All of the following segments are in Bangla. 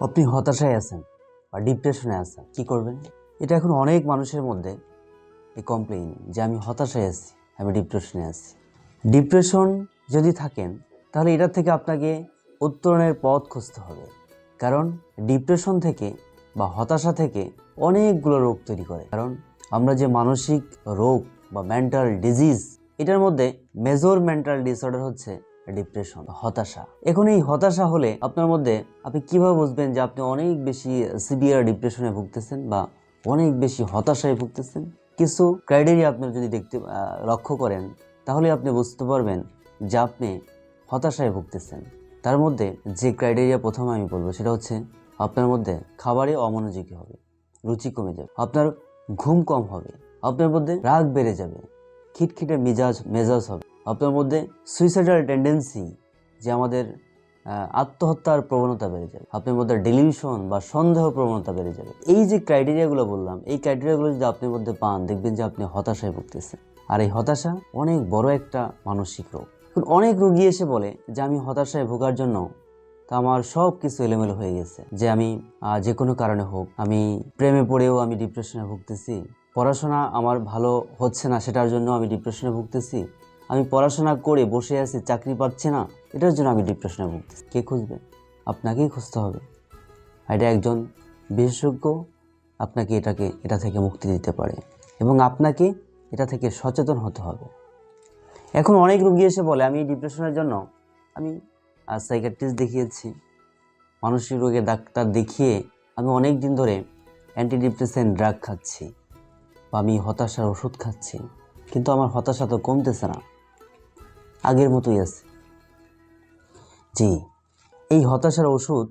আপনি হতাশায় আছেন বা ডিপ্রেশনে আছেন, কি করবেন? এটা এখন অনেক মানুষের মধ্যে এই কমপ্লেইন যে আমি হতাশায় আছি, আমি ডিপ্রেশনে আছি। ডিপ্রেশন যদি থাকেন, তাহলে এটা থেকে আপনাকে উত্তরণের পথ খুঁজতে হবে। কারণ ডিপ্রেশন থেকে বা হতাশা থেকে অনেকগুলো রোগ তৈরি করে। কারণ আমরা যে মানসিক রোগ বা মেন্টাল ডিজিজ এটার মধ্যে মেজর মেন্টাল ডিসঅর্ডার হচ্ছে ডিপ্রেশন হতাশা। এখন এই হতাশা হলে আপনার মধ্যে আপনি কীভাবে বুঝবেন যে আপনি অনেক বেশি সিভিয়ার ডিপ্রেশনে ভুগতেছেন বা অনেক বেশি হতাশায় ভুগতেছেন? কিছু ক্রাইটেরিয়া আপনার যদি দেখতে লক্ষ্য করেন, তাহলে আপনি বুঝতে পারবেন যে আপনি হতাশায় ভুগতেছেন। তার মধ্যে যে ক্রাইটেরিয়া প্রথমে আমি বলব, সেটা হচ্ছে আপনার মধ্যে খাবারে অমনোযোগী হবে, রুচি কমে যাবে, আপনার ঘুম কম হবে, আপনার মধ্যে রাগ বেড়ে যাবে খিটখিটে মেজাজ মেজাজ হবে। আপনার মধ্যে সুইসাইডাল টেন্ডেন্সি যে আমাদের আত্মহত্যার প্রবণতা বেড়ে যাবে। আপনার মধ্যে ডেলিউশন বা সন্দেহ প্রবণতা বেড়ে যাবে। এই যে ক্রাইটেরিয়াগুলো বললাম, এই ক্রাইটেরিয়াগুলো যদি আপনি মধ্যে পান, দেখবেন যে আপনি হতাশায় ভুগতেছেন। আর এই হতাশা অনেক বড় একটা মানসিক রোগ। এখন অনেক রোগী এসে বলে যে, আমি হতাশায় ভোগার জন্য তা আমার সব কিছু এলোমেলো হয়ে গেছে। যে আমি যে কোনো কারণে হোক, আমি প্রেমে পড়েও আমি ডিপ্রেশনে ভুগতেছি পড়াশোনা আমার ভালো হচ্ছে না, সেটার জন্য আমি ডিপ্রেশনে ভুগতেছি। আমি পড়াশোনা করে বসে আছি, চাকরি পাচ্ছি না, এটার জন্য আমি ডিপ্রেশনে ভুগতেছি। কে খুঁজবে? আপনাকেই খুঁজতে হবে। এটা একজন বিশেষজ্ঞ আপনাকে এটাকে, এটা থেকে মুক্তি দিতে পারে এবং আপনাকে এটা থেকে সচেতন হতে হবে। এখন অনেক রুগী এসে বলে, আমি ডিপ্রেশনের জন্য, আমি সাইকাট্রিস্ট দেখিয়েছি। মানসিক রোগের ডাক্তার দেখিয়ে আমি অনেক দিন ধরে অ্যান্টিডিপ্রেসেন্ট ড্রাগ খাচ্ছি। আমি হতাশার ওষুধ খাচ্ছি, কিন্তু আমার হতাশা তো কমতেছে না। আগের মতোই আছে। জি, এই হতাশার ওষুধ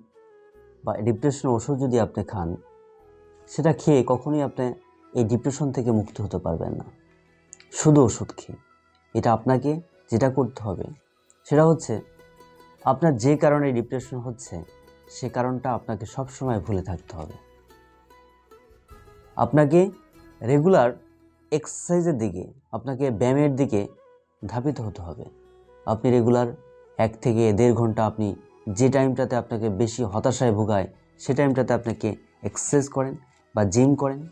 বা ডিপ্রেশনের ওষুধ যদি আপনি খান, সেটা খেয়ে কখনোই আপনি এই ডিপ্রেশন থেকে মুক্ত হতে পারবেন না। শুধু ওষুধ খেয়ে। এটা আপনাকে যেটা করতে হবে, সেটা হচ্ছে আপনার যে কারণে ডিপ্রেশন হচ্ছে, সে কারণটা আপনাকে সবসময় ভুলে থাকতে হবে। আপনাকে রেগুলার এক্সারসাইজের দিকে, আপনাকে ব্যায়ামের দিকে ধাবিত হতে হবে। আপনি রেগুলার এক থেকে দেড় ঘণ্টা আপনি যে টাইমটাতে আপনাকে বেশি হতাশায় ভোগায়, সে টাইমটাতে আপনাকে এক্সারসাইজ করেন বা জিম করেন।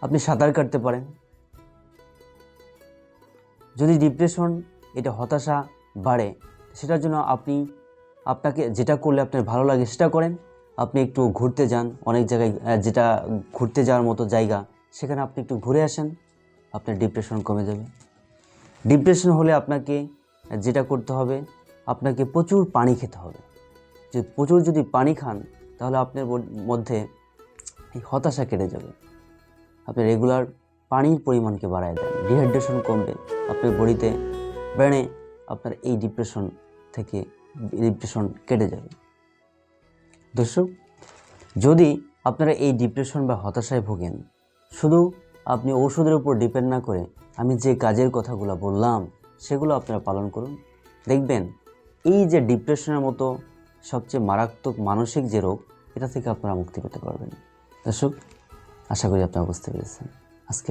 আপনি সাঁতার কাটতে পারেন। যদি ডিপ্রেশন, এটা হতাশা বাড়ে, সেটার জন্য আপনি আপনাকে যেটা করলে আপনার ভালো লাগে সেটা করেন। আপনি একটু ঘুরতে যান, অনেক জায়গায় যেটা ঘুরতে যাওয়ার মতো জায়গা, সেখানে আপনি একটু ঘুরে আসেন, আপনার ডিপ্রেশন কমে যাবে। ডিপ্রেশন হলে আপনাকে, যেটা করতে হবে, আপনাকে প্রচুর পানি খেতে হবে। যে প্রচুর যদি পানি খান, তাহলে আপনার মধ্যে এই হতাশা কেটে যাবে। আপনি রেগুলার পানির পরিমাণকে বাড়ায় দেন ডিহাইড্রেশন কমবে, আপনার বডিতে ব্রেনে আপনার এই ডিপ্রেশন থেকে ডিপ্রেশন কেটে যাবে। দর্শক, যদি আপনারা এই ডিপ্রেশন বা হতাশায় ভোগেন, শুধু আপনি ওষুধের উপর ডিপেন্ড না করে আমি যে কাজের কথাগুলো বললাম, সেগুলো আপনারা পালন করুন। দেখবেন, এই যে ডিপ্রেশনের মতো সবচেয়ে মারাত্মক মানসিক যে রোগ, এটা থেকে আপনারা মুক্তি পেতে পারবেন। দর্শক, আশা করি আপনারা বুঝতে পেরেছেন। আজকে